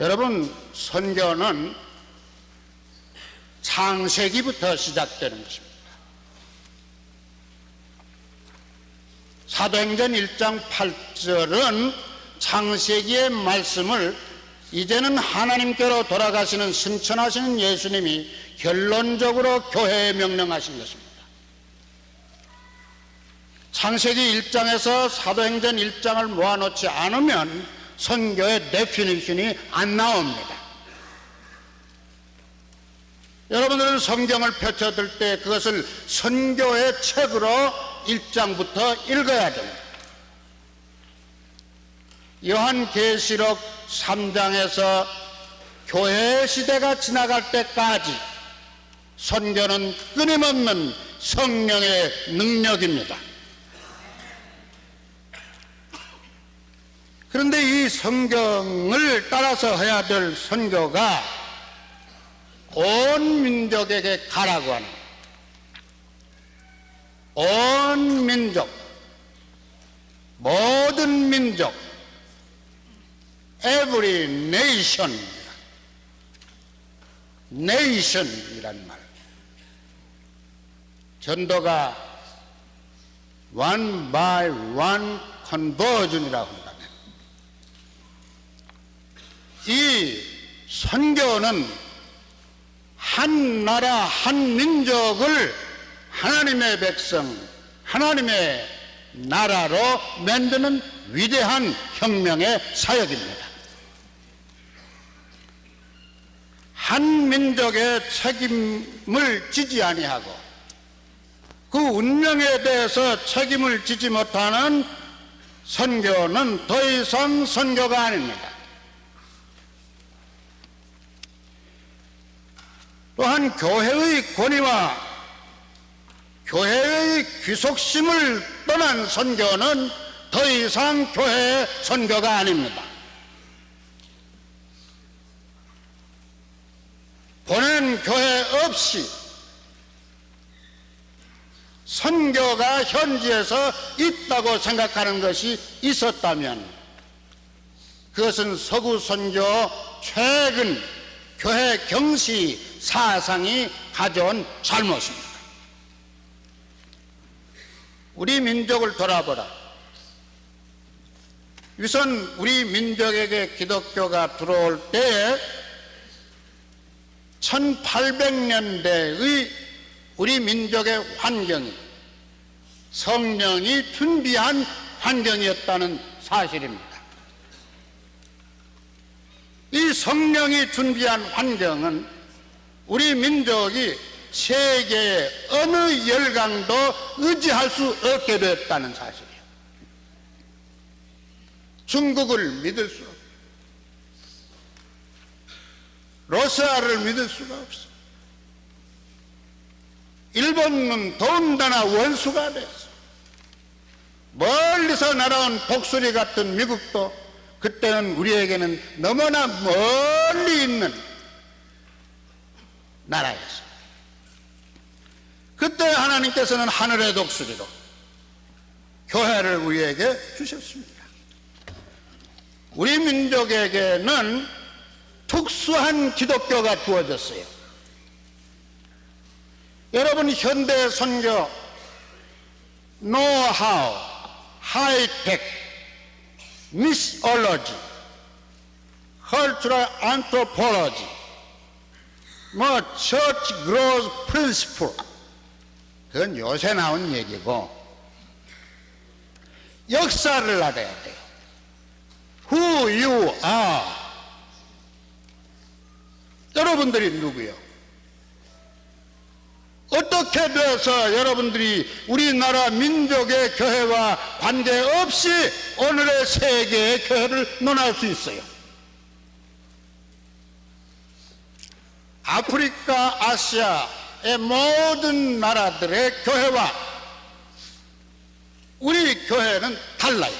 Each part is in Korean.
여러분, 선교는 창세기부터 시작되는 것입니다. 사도행전 1장 8절은 창세기의 말씀을 이제는 하나님께로 돌아가시는 승천하시는 예수님이 결론적으로 교회에 명령하신 것입니다. 창세기 1장에서 사도행전 1장을 모아놓지 않으면 선교의 데피니션이 안 나옵니다. 여러분들은 성경을 펼쳐들 때 그것을 선교의 책으로 1장부터 읽어야 됩니다. 요한계시록 3장에서 교회 시대가 지나갈 때까지 선교는 끊임없는 성령의 능력입니다. 그런데 이 성경을 따라서 해야 될 선교가 온 민족에게 가라고 하는 온 민족 모든 민족 every nation nation이란 말. 전도가 one by one conversion이라고 한다면 이 선교는 한 나라 한 민족을 하나님의 백성 하나님의 나라로 만드는 위대한 혁명의 사역입니다. 한 민족의 책임을 지지 아니하고 그 운명에 대해서 책임을 지지 못하는 선교는 더 이상 선교가 아닙니다. 또한 교회의 권위와 교회의 귀속심을 떠난 선교는 더 이상 교회의 선교가 아닙니다. 보낸 교회 없이 선교가 현지에서 있다고 생각하는 것이 있었다면 그것은 서구 선교 최근 교회 경시 사상이 가져온 잘못입니다. 우리 민족을 돌아보라. 우선 우리 민족에게 기독교가 들어올 때에 1800년대의 우리 민족의 환경이 성령이 준비한 환경이었다는 사실입니다. 이 성령이 준비한 환경은 우리 민족이 세계의 어느 열강도 의지할 수 없게 되었다는 사실이에요. 중국을 믿을 수 없어. 러시아를 믿을 수가 없어. 일본은 더군다나 원수가 됐어. 멀리서 날아온 독수리 같은 미국도 그때는 우리에게는 너무나 멀리 있는 나라였어. 그때 하나님께서는 하늘의 독수리로 교회를 우리에게 주셨습니다. 우리 민족에게는 특수한 기독교가 주어졌어요. 여러분 현대 선교, 노하우, 하이텍, 미스올로지, 컬처럴 안트로폴로지, 뭐 처치 그로즈 프린시플 그건 요새 나온 얘기고 역사를 알아야 돼요. Who you are 여러분들이 누구요? 어떻게 돼서 여러분들이 우리나라 민족의 교회와 관계없이 오늘의 세계의 교회를 논할 수 있어요? 아프리카, 아시아의 모든 나라들의 교회와 우리 교회는 달라요.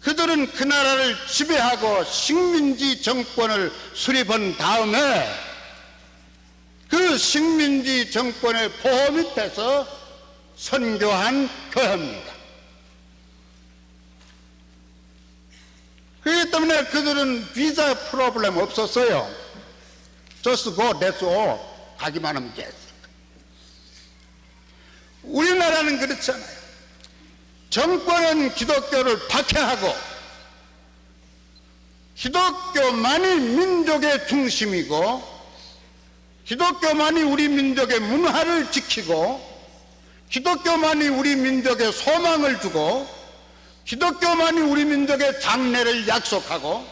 그들은 그 나라를 지배하고 식민지 정권을 수립한 다음에 그 식민지 정권의 보호 밑에서 선교한 교회입니다. 그렇기 때문에 그들은 비자 프로블em 없었어요. Just go, that's all. 가기만 하면 됐어. 우리나라는 그렇잖아요. 정권은 기독교를 박해하고 기독교만이 민족의 중심이고 기독교만이 우리 민족의 문화를 지키고 기독교만이 우리 민족의 소망을 주고 기독교만이 우리 민족의 장래를 약속하고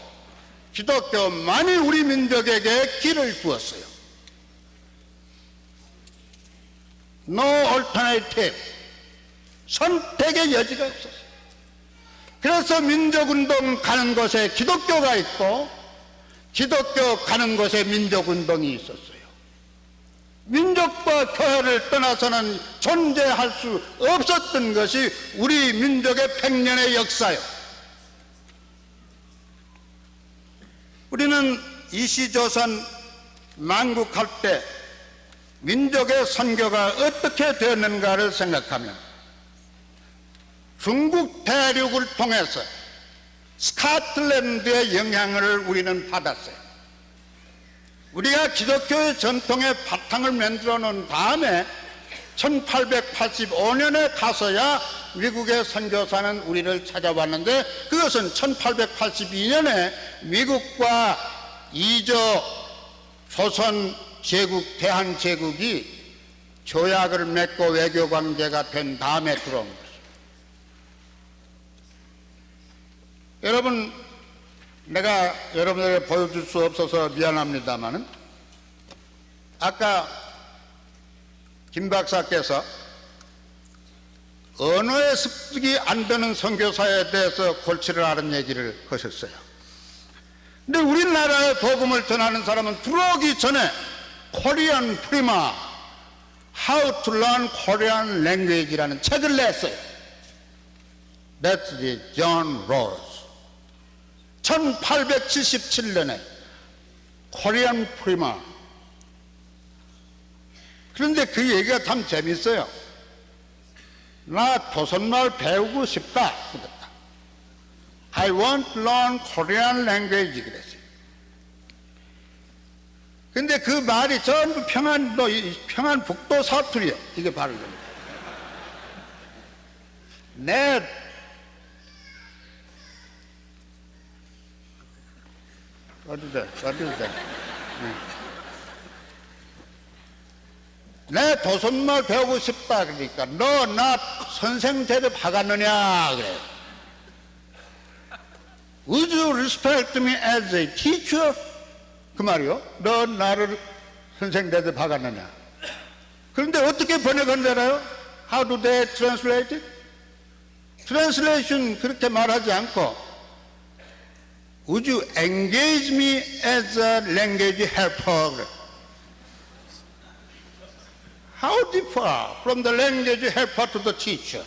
기독교만이 우리 민족에게 길을 주었어요. No alternative. 선택의 여지가 없었어요. 그래서 민족운동 가는 곳에 기독교가 있고 기독교 가는 곳에 민족운동이 있었어요. 민족과 교회를 떠나서는 존재할 수 없었던 것이 우리 민족의 백년의 역사요. 우리는 이시조선 만국할 때 민족의 선교가 어떻게 되었는가를 생각하면 중국 대륙을 통해서 스카틀랜드의 영향을 우리는 받았어요. 우리가 기독교의 전통의 바탕을 만들어 놓은 다음에 1885년에 가서야 미국의 선교사는 우리를 찾아왔는데 그것은 1882년에 미국과 이조 조선 제국 대한 제국이 조약을 맺고 외교 관계가 된 다음에 들어온 것입니다. 여러분 내가 여러분에게 보여줄 수 없어서 미안합니다만은 아까 김 박사께서 언어의 습득이 안 되는 선교사에 대해서 골치를 앓은 얘기를 하셨어요. 근데 우리나라의 복음을 전하는 사람은 들어오기 전에 코리안 프리마 How to Learn Korean Language라는 책을 냈어요. That's the John Rose. 1877년에 코리안 프리마. 그런데 그 얘기가 참 재밌어요. 나 조선말 배우고 싶다 그랬다. I want to learn Korean language 그랬어요. 근데 그 말이 전부 평안도 평안북도 사투리야 이게 바로 내 어디다 어디다 내 조선말 배우고 싶다 그러니까 너 나 선생 대접 하갔느냐 그래 Would you respect me as a teacher? 그 말이요 너 나를 선생 대접 하갔느냐 그런데 어떻게 번역한 줄 알아요? How do they translate? Translation 그렇게 말하지 않고 Would you engage me as a language helper? How differ from the language helper to the teacher?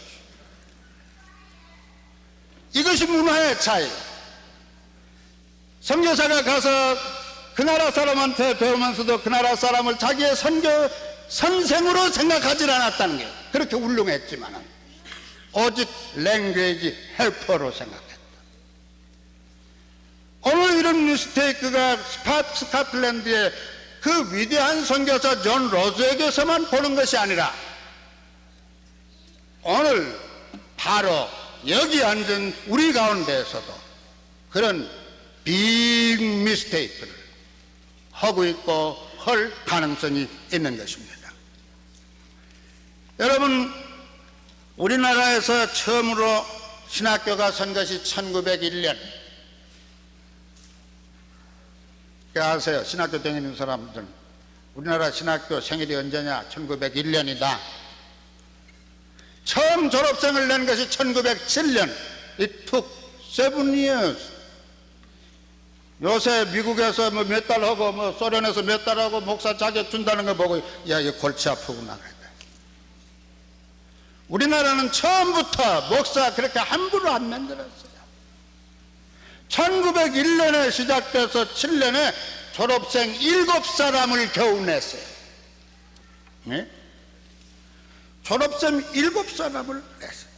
이것이 문화의 차이. 선교사가 가서 그 나라 사람한테 배우면서도 그 나라 사람을 자기의 선교 선생으로 생각하지 않았다는 게 그렇게 훌륭했지만 오직 랭귀지 헬퍼로 생각했다. 오늘 이런 미스테이크가 스카틀랜드의 그 위대한 선교사 존 로즈에게서만 보는 것이 아니라 오늘 바로 여기 앉은 우리 가운데에서도 그런 빅 미스테이크를 하고 있고 할 가능성이 있는 것입니다. 여러분 우리나라에서 처음으로 신학교가 선 것이 1901년 아세요? 신학교 다니는 사람들은 우리나라 신학교 생일이 언제냐? 1901년이다. 처음 졸업생을 낸 것이 1907년. It took seven years. 요새 미국에서 뭐 몇 달 하고 뭐 소련에서 몇 달 하고 목사 자격 준다는 거 보고 야, 이거 골치 아프구나. 우리나라는 처음부터 목사 그렇게 함부로 안 만들었어요. 1901년에 시작돼서 7년에 졸업생 7사람을 겨우 냈어요. 네? 졸업생 7사람을 냈어요.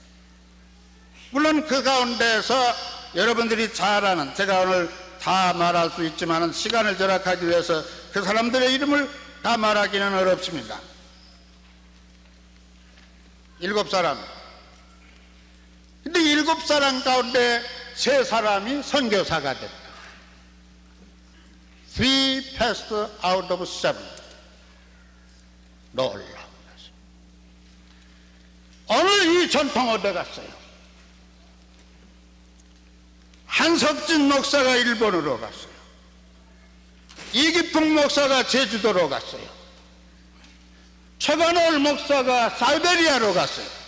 물론 그 가운데서 여러분들이 잘 아는 제가 오늘 다 말할 수 있지만 시간을 절약하기 위해서 그 사람들의 이름을 다 말하기는 어렵습니다. 일곱 사람. 근데 일곱 사람 가운데 세 사람이 선교사가 됐다. Three passed out of seven. 놀라운 것이. 오늘 이 전통 어디 갔어요? 한석진 목사가 일본으로 갔어요. 이기풍 목사가 제주도로 갔어요. 최관월 목사가 사이베리아로 갔어요.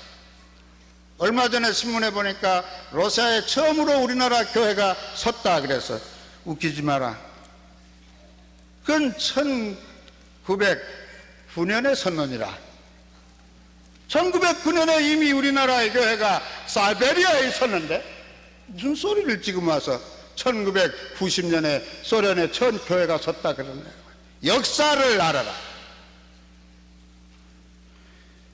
얼마 전에 신문에 보니까 러시아에 처음으로 우리나라 교회가 섰다 그래서 웃기지 마라. 그건 1909년에 섰느니라. 1909년에 이미 우리나라의 교회가 사이베리아에 있었는데 무슨 소리를 지금 와서 1990년에 소련의 첫 교회가 섰다 그러네요. 역사를 알아라.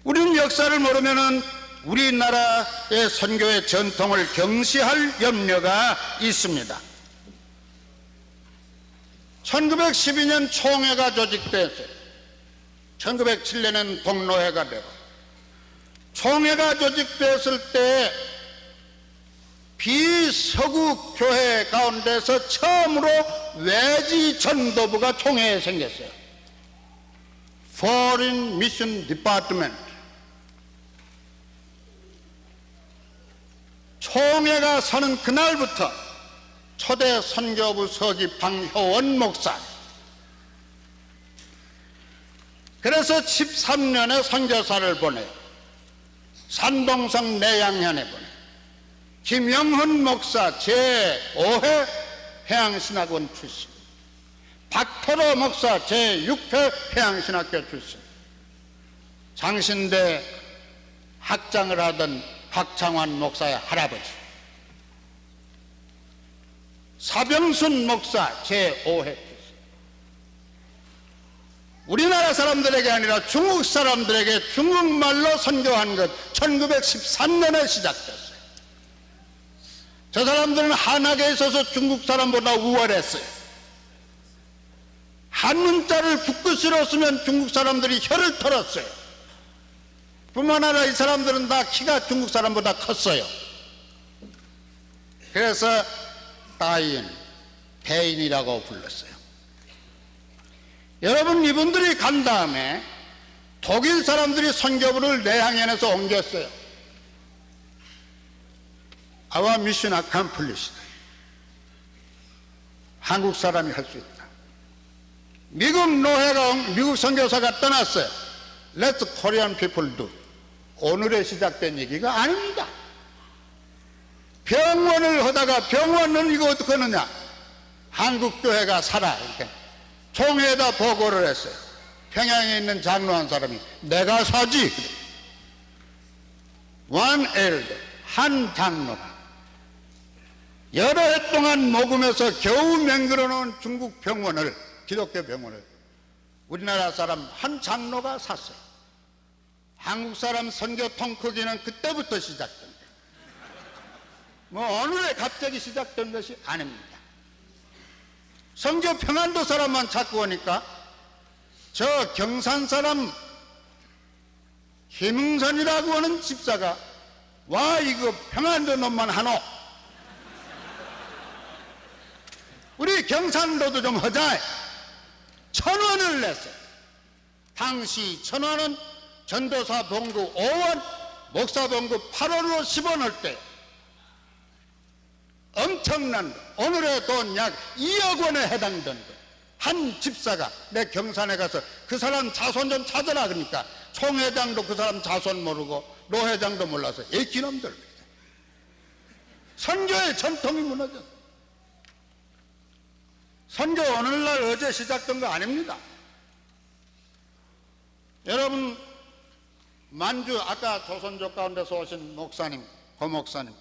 우리는 역사를 모르면은 우리나라의 선교의 전통을 경시할 염려가 있습니다. 1912년 총회가 조직됐어요. 1907년엔 동로회가 되고 총회가 조직됐을 때 비서구 교회 가운데서 처음으로 외지 전도부가 총회에 생겼어요. Foreign Mission Department. 총회가 서는 그날부터 초대 선교부 서기 방효원 목사. 그래서 13년의 선교사를 보내요. 산동성 내양현에 보내요. 김영훈 목사 제5회 해양신학원 출신. 박토로 목사 제6회 해양신학교 출신. 장신대 학장을 하던 박창환 목사의 할아버지. 사병순 목사 제5회 출신. 우리나라 사람들에게 아니라 중국 사람들에게 중국말로 선교한 것 1913년에 시작됐어요. 저 사람들은 한학에 있어서 중국 사람보다 우월했어요. 한 문자를 붓글씨로 쓰면 중국 사람들이 혀를 털었어요. 뿐만 아니라 이 사람들은 다 키가 중국 사람보다 컸어요. 그래서 따인, 대인이라고 불렀어요. 여러분 이분들이 간 다음에 독일 사람들이 선교부를 내항연에서 옮겼어요. Our mission accomplished. 한국 사람이 할 수 있다. 미국 노회가 미국 선교사가 떠났어요. Let Korean people do. 오늘에 시작된 얘기가 아닙니다. 병원을 하다가 병원은 이거 어떻게 하느냐? 한국 교회가 살아 이렇게 총회에다 보고를 했어요. 평양에 있는 장로 한 사람이 내가 사지. One elder 한 장로가 여러 해 동안 모금해서 겨우 맹글어 놓은 중국 병원을 기독교 병원을 우리나라 사람 한 장로가 샀어요. 한국 사람 선교 통크기는 그때부터 거예요. 뭐 오늘에 갑자기 시작된 것이 아닙니다. 성교 평안도 사람만 찾고 오니까 저 경산 사람 김흥선이라고 하는 집사가 와 이거 평안도 놈만 하노 우리 경산도도 좀 하자 천 원을 냈어요 당시 천 원은 전도사 봉구 5원 목사 봉구 8원으로 10원을 때 엄청난 거. 오늘의 돈 약 2억 원에 해당되는 거. 한 집사가 내 경산에 가서 그 사람 자손 좀 찾아라 그러니까 총회장도 그 사람 자손 모르고 노회장도 몰라서 애기놈들 선교의 전통이 무너졌어 선교 오늘날 어제 시작된 거 아닙니다 여러분 만주 아까 조선족 가운데서 오신 목사님 고 목사님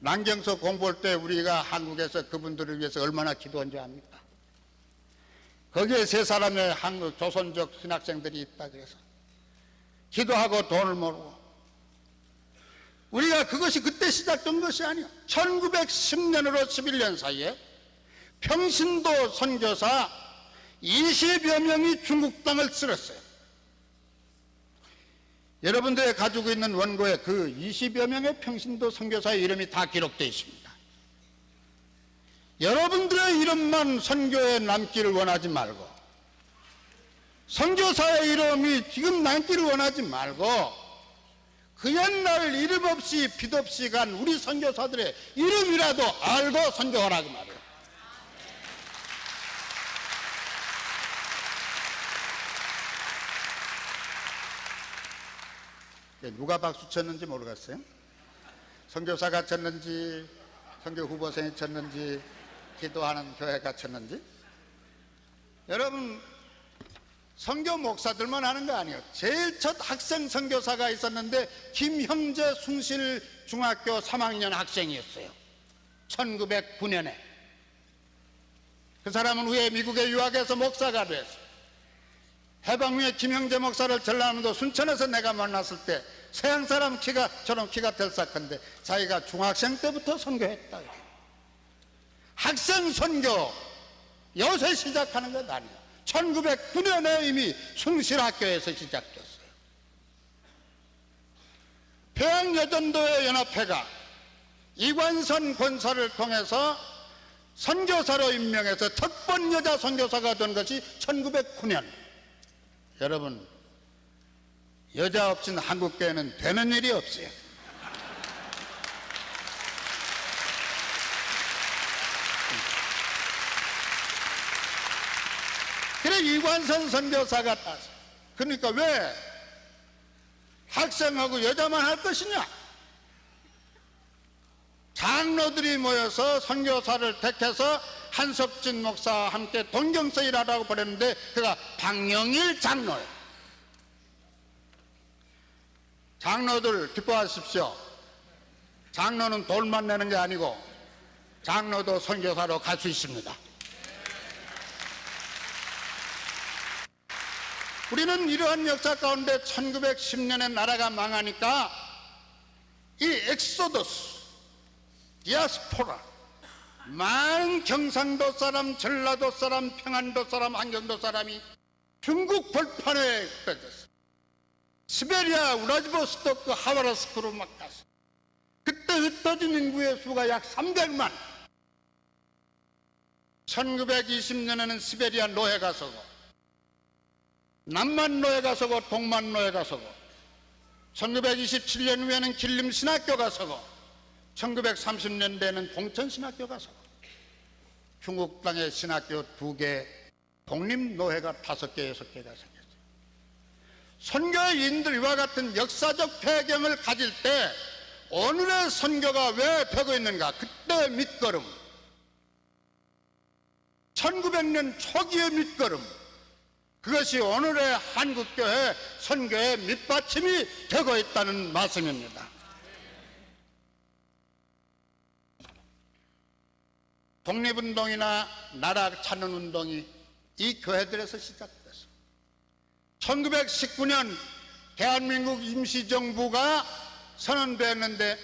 남경서 공부할 때 우리가 한국에서 그분들을 위해서 얼마나 기도한지 압니까? 거기에 세 사람의 한국 조선족 신학생들이 있다 그래서 기도하고 돈을 모으고 우리가 그것이 그때 시작된 것이 아니야. 1910년으로 11년 사이에 평신도 선교사 20여 명이 중국 땅을 쓸었어요. 여러분들이 가지고 있는 원고에 그 20여 명의 평신도 선교사의 이름이 다 기록되어 있습니다. 여러분들의 이름만 선교에 남기를 원하지 말고 선교사의 이름이 지금 남기를 원하지 말고 그 옛날 이름 없이 빛 없이 간 우리 선교사들의 이름이라도 알고 선교하라고 말이에요. 예, 누가 박수 쳤는지 모르겠어요. 선교사가 쳤는지, 선교 후보생이 쳤는지, 기도하는 교회가 쳤는지. 여러분, 선교 목사들만 하는 거 아니에요. 제일 첫 학생 선교사가 있었는데 김형재 숭실 중학교 3학년 학생이었어요. 1909년에. 그 사람은 후에 미국에 유학해서 목사가 됐어요. 해방 후에 김형재 목사를 전라남도 순천에서 내가 만났을 때 서양 사람 키가 저런 키가 들썩한데 자기가 중학생 때부터 선교했다. 학생 선교 요새 시작하는 것 아니에요. 1909년에 이미 숭실학교에서 시작됐어요. 평양여전도의 연합회가 이관선 권사를 통해서 선교사로 임명해서 첫 번 여자 선교사가 된 것이 1909년. 여러분, 여자 없이는 한국교회는 되는 일이 없어요. 그래 이관선 선교사가 따서 그러니까 왜 학생하고 여자만 할 것이냐? 장로들이 모여서 선교사를 택해서 한석진 목사와 함께 동경서 일하라고 보냈는데 그가 박영일 장로예요. 장로들 기뻐하십시오. 장로는 돈만 내는 게 아니고 장로도 선교사로 갈 수 있습니다. 우리는 이러한 역사 가운데 1910년에 나라가 망하니까 이 엑소더스, 디아스포라, 많은 경상도 사람, 전라도 사람, 평안도 사람, 안경도 사람이 중국 벌판에 빼졌어. 시베리아, 우라지보스토크, 하와라스크로 막 갔어. 그때 흩어진 인구의 수가 약 300만. 1920년에는 시베리아 노예가 서고 남만로에 서고 동만로에 서고 1927년 후에는 길림 신학교가 서고 1930년대에는 동천신학교 가 서고 중국 땅의 신학교 두 개, 독립노회가 다섯 개, 여섯 개가 생겼어요. 선교인들 이와 같은 역사적 배경을 가질 때 오늘의 선교가 왜 되고 있는가? 그때 밑거름. 1900년 초기의 밑거름. 그것이 오늘의 한국교회 선교의 밑받침이 되고 있다는 말씀입니다. 독립운동이나 나라 찾는 운동이 이 교회들에서 시작됐어. 1919년 대한민국 임시정부가 선언됐는데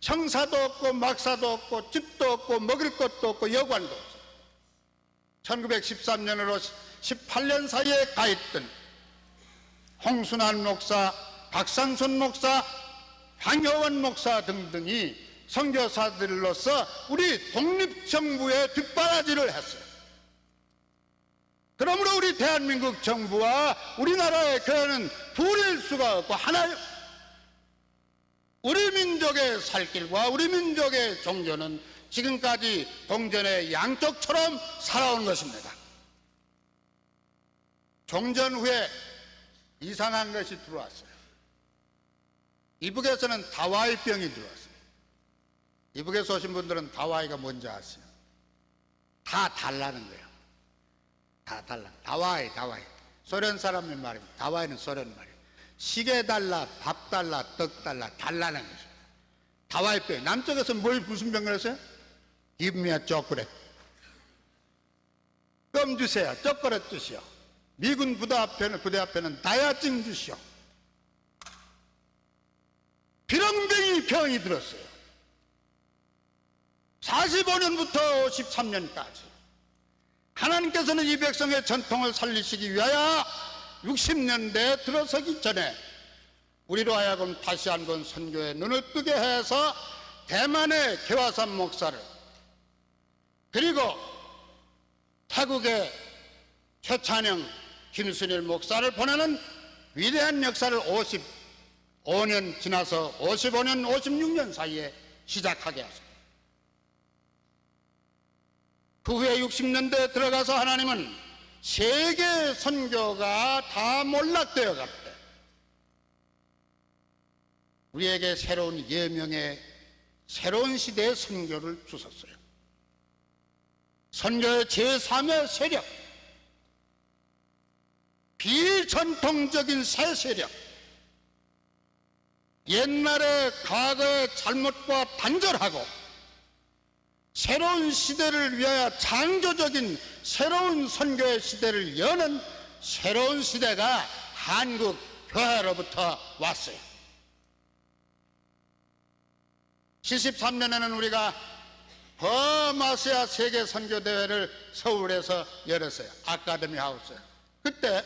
청사도 없고 막사도 없고 집도 없고 먹을 것도 없고 여관도 없어. 1913년으로 18년 사이에 가 있던 홍순환 목사, 박상순 목사, 황효원 목사 등등이 선교사들로서 우리 독립정부의 뒷바라지를 했어요. 그러므로 우리 대한민국 정부와 우리나라의 교회는 둘일 수가 없고 하나요. 우리 민족의 살길과 우리 민족의 종교는 지금까지 동전의 양쪽처럼 살아온 것입니다. 종전 후에 이상한 것이 들어왔어요. 이북에서는 다와이병이 들어왔어요. 이북에서 오신 분들은 다와이가 뭔지 아세요? 다 달라는 거예요. 다 달라. 다와이, 다와이. 소련 사람의 말입니다. 다와이는 소련 말이에요. 시계 달라, 밥 달라, 떡 달라, 달라는 거죠. 다와이병. 남쪽에서 뭘 무슨 병을 했어요? A chocolate. 껌 주세요. 초콜릿 주시오. 미군 부대 앞에는, 부대 앞에는 다야증 주시오. 비렁병이 병이 들었어요. 45년부터 53년까지 하나님께서는 이 백성의 전통을 살리시기 위하여 60년대에 들어서기 전에 우리로 하여금 다시 한번 선교에 눈을 뜨게 해서 대만의 개화산 목사를 그리고 태국의 최찬영 김순일 목사를 보내는 위대한 역사를 55년 지나서 55년 56년 사이에 시작하게 하셨습니다. 그 후에 60년대에 들어가서 하나님은 세계 선교가 다 몰락되어 갈때 우리에게 새로운 예명의 새로운 시대의 선교를 주셨어요. 선교의 제3의 세력, 비전통적인 새 세력, 옛날의 과거의 잘못과 단절하고 새로운 시대를 위하여 창조적인 새로운 선교의 시대를 여는 새로운 시대가 한국 교회로부터 왔어요. 73년에는 우리가 버마시아 세계 선교 대회를 서울에서 열었어요. 아카데미 하우스. 그때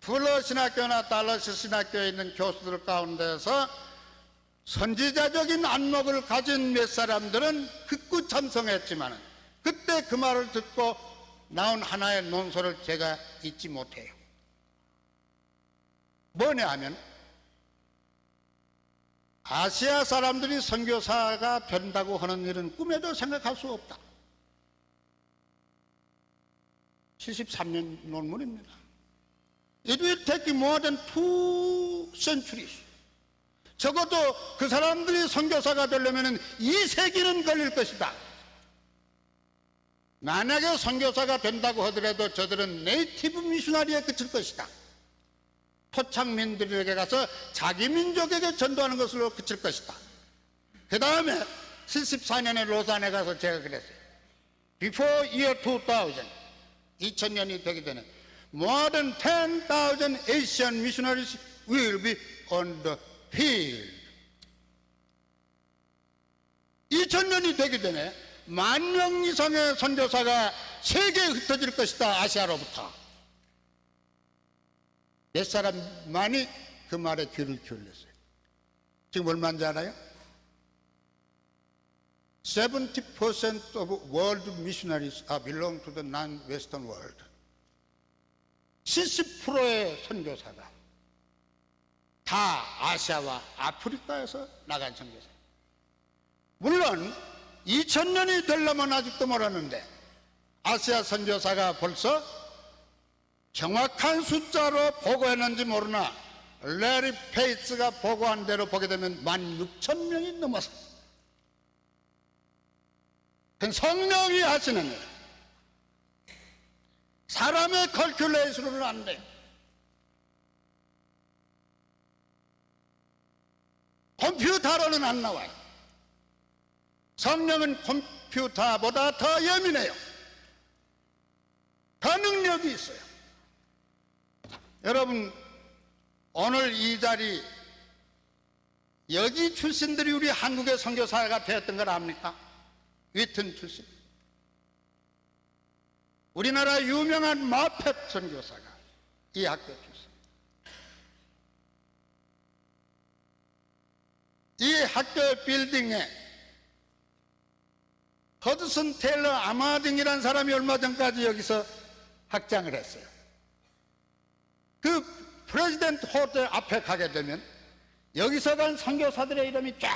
플러 신학교나 달러스 신학교에 있는 교수들 가운데서 선지자적인 안목을 가진 몇 사람들은 극구 찬성했지만 그때 그 말을 듣고 나온 하나의 논소를 제가 잊지 못해요. 뭐냐 하면 아시아 사람들이 선교사가 된다고 하는 일은 꿈에도 생각할 수 없다. 73년 논문입니다. It will take more than two centuries. 적어도 그 사람들이 선교사가 되려면 이 세기는 걸릴 것이다. 만약에 선교사가 된다고 하더라도 저들은 네이티브 미셔나리에 그칠 것이다. 토착민들에게 가서 자기 민족에게 전도하는 것으로 그칠 것이다. 그 다음에 74년에 로산에 가서 제가 그랬어요. Before year 2000, 2000년이 되기 전에 more than 10,000 Asian missionaries will be on the field. 2000년이 되기 전에 만 명 이상의 선교사가 세계에 흩어질 것이다, 아시아로부터. 몇 사람만이 그 말에 귀를 기울였어요. 지금 얼마인지 알아요? 70% of world missionaries are belong to the non-Western world. 70%의 선교사가 다 아시아와 아프리카에서 나간 선교사. 물론 2000년이 되려면 아직도 멀었는데 아시아 선교사가 벌써 정확한 숫자로 보고했는지 모르나 레리 페이츠가 보고한 대로 보게 되면 16,000명이 넘었어. 그건 성령이 하시는 일. 사람의 컬큘레이션으로는 안 돼. 컴퓨터로는 안 나와요. 성령은 컴퓨터보다 더 예민해요. 더 능력이 있어요. 여러분, 오늘 이 자리, 여기 출신들이 우리 한국의 선교사가 되었던 걸 압니까? 위튼 출신. 우리나라 유명한 마펫 선교사가 이 학교 출신. 이 학교 빌딩에 허드슨 테일러 아마딩이라는 사람이 얼마 전까지 여기서 학장을 했어요. 그 프레지던트 호텔 앞에 가게 되면 여기서 간 선교사들의 이름이 쫙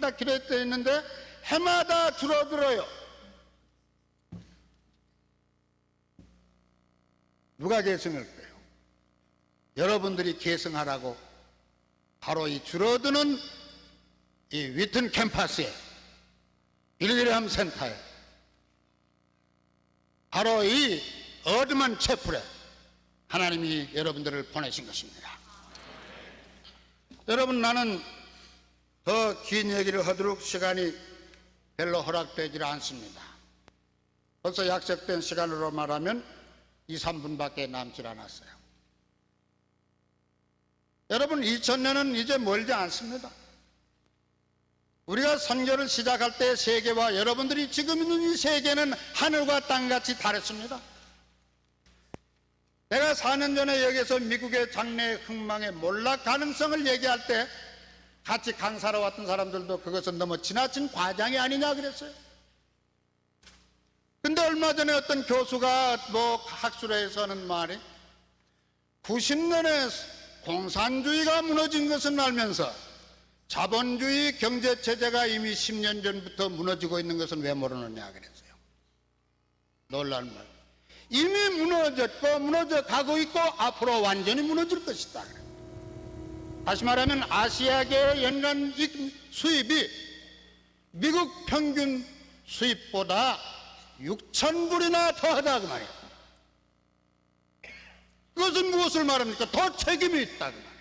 다 기록되어 있는데 해마다 줄어들어요. 누가 계승할까요? 여러분들이 계승하라고 바로 이 줄어드는 이 위튼 캠퍼스에 빌리람 센터에 바로 이 어드만 채플에 하나님이 여러분들을 보내신 것입니다. 여러분 나는 더 긴 얘기를 하도록 시간이 별로 허락되지 않습니다. 벌써 약속된 시간으로 말하면 2, 3분밖에 남질 않았어요. 여러분 2000년은 이제 멀지 않습니다. 우리가 선교를 시작할 때 세계와 여러분들이 지금 있는 이 세계는 하늘과 땅같이 다르습니다. 내가 4년 전에 여기서 미국의 장래 흥망의 몰락 가능성을 얘기할 때 같이 강사로 왔던 사람들도 그것은 너무 지나친 과장이 아니냐 그랬어요. 근데 얼마 전에 어떤 교수가 뭐 학술회에서 하는 말이 90년에 공산주의가 무너진 것은 알면서 자본주의 경제 체제가 이미 10년 전부터 무너지고 있는 것은 왜 모르느냐 그랬어요. 놀란 말. 이미 무너졌고 무너져 가고 있고 앞으로 완전히 무너질 것이다. 다시 말하면 아시아계의 연간 이 수입이 미국 평균 수입보다 6천 불이나 더하다 그 말이에요. 그것은 무엇을 말합니까? 더 책임이 있다 그 말이에요.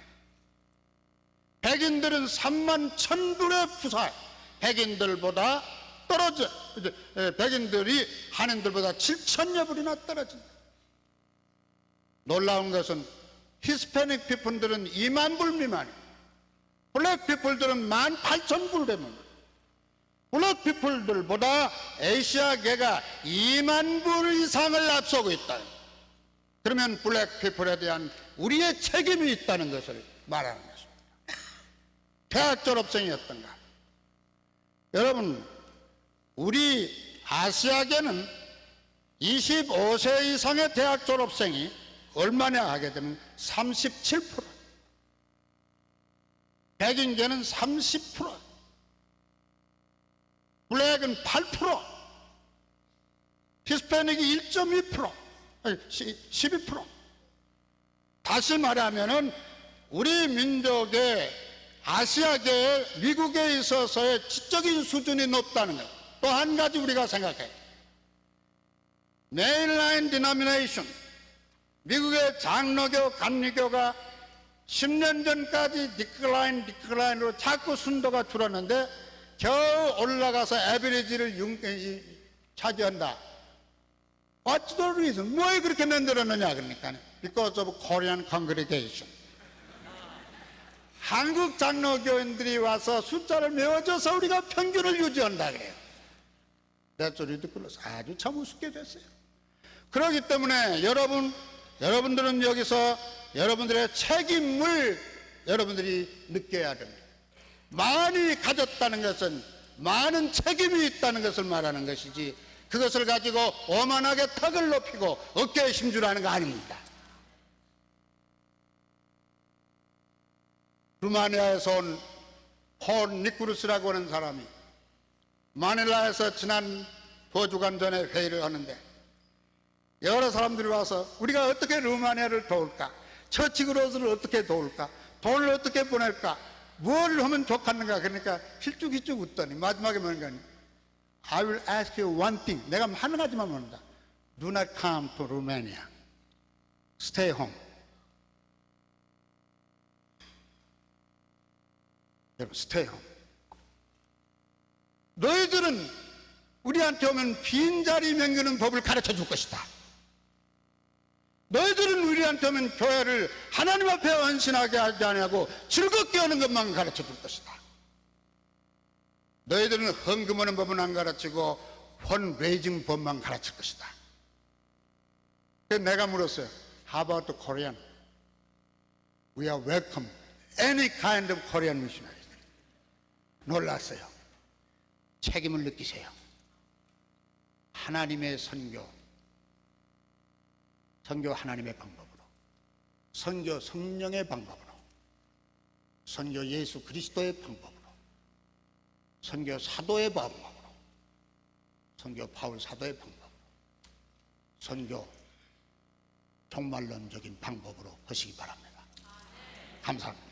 백인들은 3만 천 불의 부사, 백인들보다 떨어져, 에, 백인들이 한인들보다 7천여 불이나 떨어진다. 놀라운 것은 히스패닉 피플들은 2만 불 미만이에요. 블랙 피플들은 1만 8천 불 되면 블랙 피플들보다 에이시아계가 2만 불 이상을 앞서고 있다. 그러면 블랙 피플에 대한 우리의 책임이 있다는 것을 것입니다. 대학 졸업생이었던가. 여러분, 우리 아시아계는 25세 이상의 대학 졸업생이 얼마나 하게 되면 37%. 백인계는 30%. 블랙은 8%. 히스패닉이 1.2%. 아니, 12%. 다시 말하면 은 우리 민족의 아시아계 미국에 있어서의 지적인 수준이 높다는 것. 또 한 가지 우리가 생각해. 메인라인 디노미네이션. 미국의 장로교, 감리교가 10년 전까지 디클라인, 디클라인으로 자꾸 순도가 줄었는데 겨우 올라가서 에비리지를 융- 이- 차지한다. What's the reason? 왜 그렇게 만들었느냐 그러니까 Because of Korean congregation. 한국 장로교인들이 와서 숫자를 메워줘서 우리가 평균을 유지한다 그래요. That's ridiculous. 아주 참 우습게 됐어요. 그렇기 때문에 여러분, 여러분들은 여기서 여러분들의 책임을 여러분들이 느껴야 됩니다. 많이 가졌다는 것은 많은 책임이 있다는 것을 말하는 것이지 그것을 가지고 오만하게 턱을 높이고 어깨에 힘주라는 거 아닙니다. 루마니아에서 온폴 니쿠르스라고 하는 사람이 마닐라에서 지난 보주간 전에 회의를 하는데 여러 사람들이 와서 우리가 어떻게 루마니아를 도울까? 처치그로스를 어떻게 도울까? 돈을 어떻게 보낼까? 뭘 하면 좋겠는가? 그러니까 힐쭉힐쭉 웃더니 마지막에 뭔가 I will ask you one thing. 내가 한 가지만 묻는다. Do not come to Romania. Stay home. 여러분, stay home. 너희들은 우리한테 오면 빈자리 명기는 법을 가르쳐 줄 것이다. 너희들은 우리한테 오면 교회를 하나님 앞에 헌신하게 하지 아니하고 즐겁게 하는 것만 가르쳐 줄 것이다. 너희들은 헌금하는 법은 안 가르치고 펀레이징 법만 가르칠 것이다. 그래서 내가 물었어요. How about the Korean? We are welcome. Any kind of Korean missionaries. 놀랐어요. 책임을 느끼세요. 하나님의 선교, 선교 하나님의 방법으로, 선교 성령의 방법으로, 선교 예수 그리스도의 방법으로, 선교 사도의 방법으로, 선교 바울 사도의 방법으로, 선교 종말론적인 방법으로 하시기 바랍니다. 감사합니다.